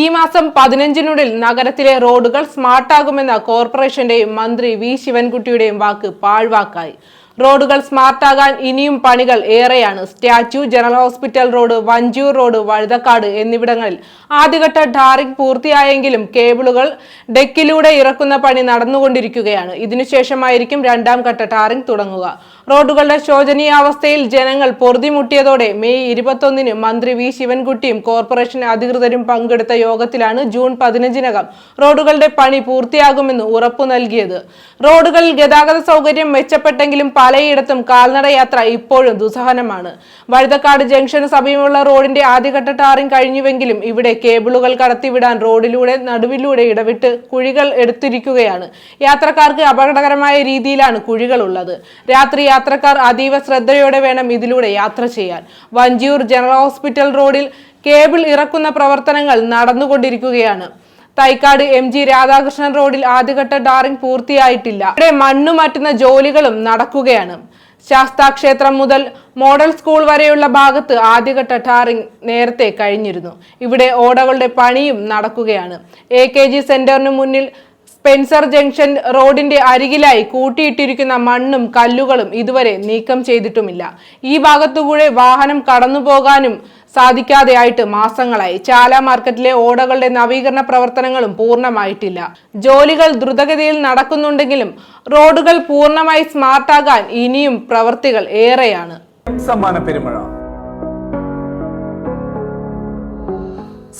ഈ മാസം പതിനഞ്ചിനുള്ളിൽ നഗരത്തിലെ റോഡുകൾ സ്മാർട്ടാകുമെന്ന കോർപ്പറേഷന്റെയും മന്ത്രി വി. ശിവൻകുട്ടിയുടെയും വാക്ക് പാഴ്വാക്കായി. റോഡുകൾ സ്മാർട്ടാകാൻ ഇനിയും പണികൾ ഏറെയാണ്. Statue general hospital road Vanchiyoor road Vazhuthacaud എന്നിവിടങ്ങളിൽ ആദ്യഘട്ട ടാറിംഗ് പൂർത്തിയായെങ്കിലും കേബിളുകൾ ഡെക്കിലൂടെ ഇറക്കുന്ന പണി നടന്നുകൊണ്ടിരിക്കുകയാണ്. ഇതിനുശേഷമായിരിക്കും രണ്ടാം ഘട്ട ടാറിംഗ് തുടങ്ങുക. റോഡുകളുടെ ശോചനീയാവസ്ഥയിൽ ജനങ്ങൾ പൊറുതിമുട്ടിയതോടെ മെയ് ഇരുപത്തൊന്നിന് മന്ത്രി വി. ശിവൻകുട്ടിയും കോർപ്പറേഷൻ അധികൃതരും പങ്കെടുത്ത യോഗത്തിലാണ് ജൂൺ പതിനഞ്ചിനകം റോഡുകളുടെ പണി പൂർത്തിയാകുമെന്ന് ഉറപ്പു നൽകിയത്. റോഡുകളിൽ ഗതാഗത സൗകര്യം മെച്ചപ്പെട്ടെങ്കിലും പലയിടത്തും കാൽനടയാത്ര ഇപ്പോഴും ദുസ്സഹനമാണ്. വഴുതക്കാട് ജംഗ്ഷന് സമീപമുള്ള റോഡിന്റെ ആദ്യഘട്ട ടാറിംഗ് കഴിഞ്ഞുവെങ്കിലും ഇവിടെ കേബിളുകൾ കടത്തിവിടാൻ റോഡിലൂടെ നടുവിലൂടെ ഇടവിട്ട് കുഴികൾ എടുത്തിരിക്കുകയാണ്. യാത്രക്കാർക്ക് അപകടകരമായ രീതിയിലാണ് കുഴികൾ ഉള്ളത് രാത്രി യാത്രക്കാർ അതീവ ശ്രദ്ധയോടെ വേണം ഇതിലൂടെ യാത്ര ചെയ്യാൻ. വഞ്ചിയൂർ ജനറൽ ഹോസ്പിറ്റൽ റോഡിൽ കേബിൾ ഇറക്കുന്ന പ്രവർത്തനങ്ങൾ നടന്നുകൊണ്ടിരിക്കുകയാണ്. തൈക്കാട് എം ജി രാധാകൃഷ്ണൻ റോഡിൽ ആദ്യഘട്ട ടാറിംഗ് പൂർത്തിയായിട്ടില്ല. ഇവിടെ മണ്ണു മാറ്റുന്ന ജോലികളും നടക്കുകയാണ്. ശാസ്താക്ഷേത്രം മുതൽ മോഡൽ സ്കൂൾ വരെയുള്ള ഭാഗത്ത് ആദ്യഘട്ട ടാറിംഗ് നേരത്തെ കഴിഞ്ഞിരുന്നു. ഇവിടെ ഓടകളുടെ പണിയും നടക്കുകയാണ്. എ കെ ജി സെന്ററിന് മുന്നിൽ സ്പെൻസർ ജംഗ്ഷൻ റോഡിന്റെ അരികിലായി കൂട്ടിയിട്ടിരിക്കുന്ന മണ്ണും കല്ലുകളും ഇതുവരെ നീക്കം ചെയ്തിട്ടുമില്ല. ഈ ഭാഗത്തുകൂടെ വാഹനം കടന്നുപോകാനും സാധിക്കാതെയായിട്ട് മാസങ്ങളായി. ചാല മാർക്കറ്റിലെ ഓടകളുടെ നവീകരണ പ്രവർത്തനങ്ങളും പൂർണമായിട്ടില്ല. ജോലികൾ ദ്രുതഗതിയിൽ നടക്കുന്നുണ്ടെങ്കിലും റോഡുകൾ പൂർണമായി സ്മാർട്ടാകാൻ ഇനിയും പ്രവൃത്തികൾ ഏറെയാണ്. സമ്മാന പെരുമഴ.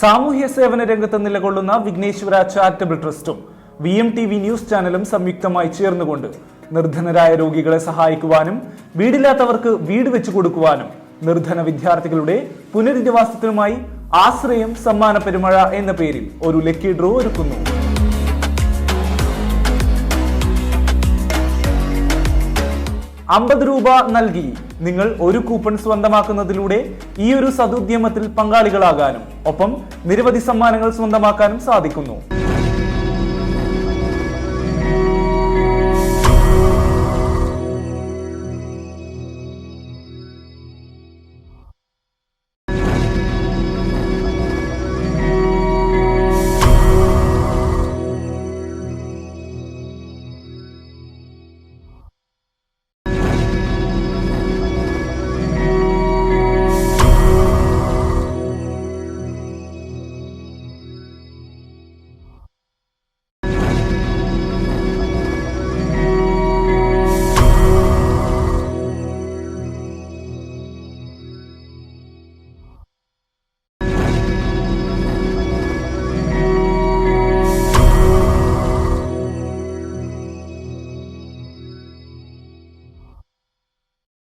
സാമൂഹ്യ സേവന രംഗത്ത് നിലകൊള്ളുന്ന Vighneshwara charitable ട്രസ്റ്റും V M T V news ചാനലും സംയുക്തമായി ചേർന്നുകൊണ്ട് നിർധനരായ രോഗികളെ സഹായിക്കുവാനും വീടില്ലാത്തവർക്ക് വീട് വെച്ചു കൊടുക്കുവാനും നിർധന വിദ്യാർത്ഥികളുടെ പുനരധിവാസത്തിനുമായി ആശ്രയം സമ്മാന പെരുമഴ എന്ന പേരിൽ ഒരു ലക്കി ഡ്രോ ഒരുക്കുന്നു. അമ്പത് രൂപ നൽകി നിങ്ങൾ ഒരു കൂപ്പൺ സ്വന്തമാക്കുന്നതിലൂടെ ഈ ഒരു സതുദ്യമത്തിൽ പങ്കാളികളാകാനും ഒപ്പം നിരവധി സമ്മാനങ്ങൾ സ്വന്തമാക്കാനും സാധിക്കുന്നു.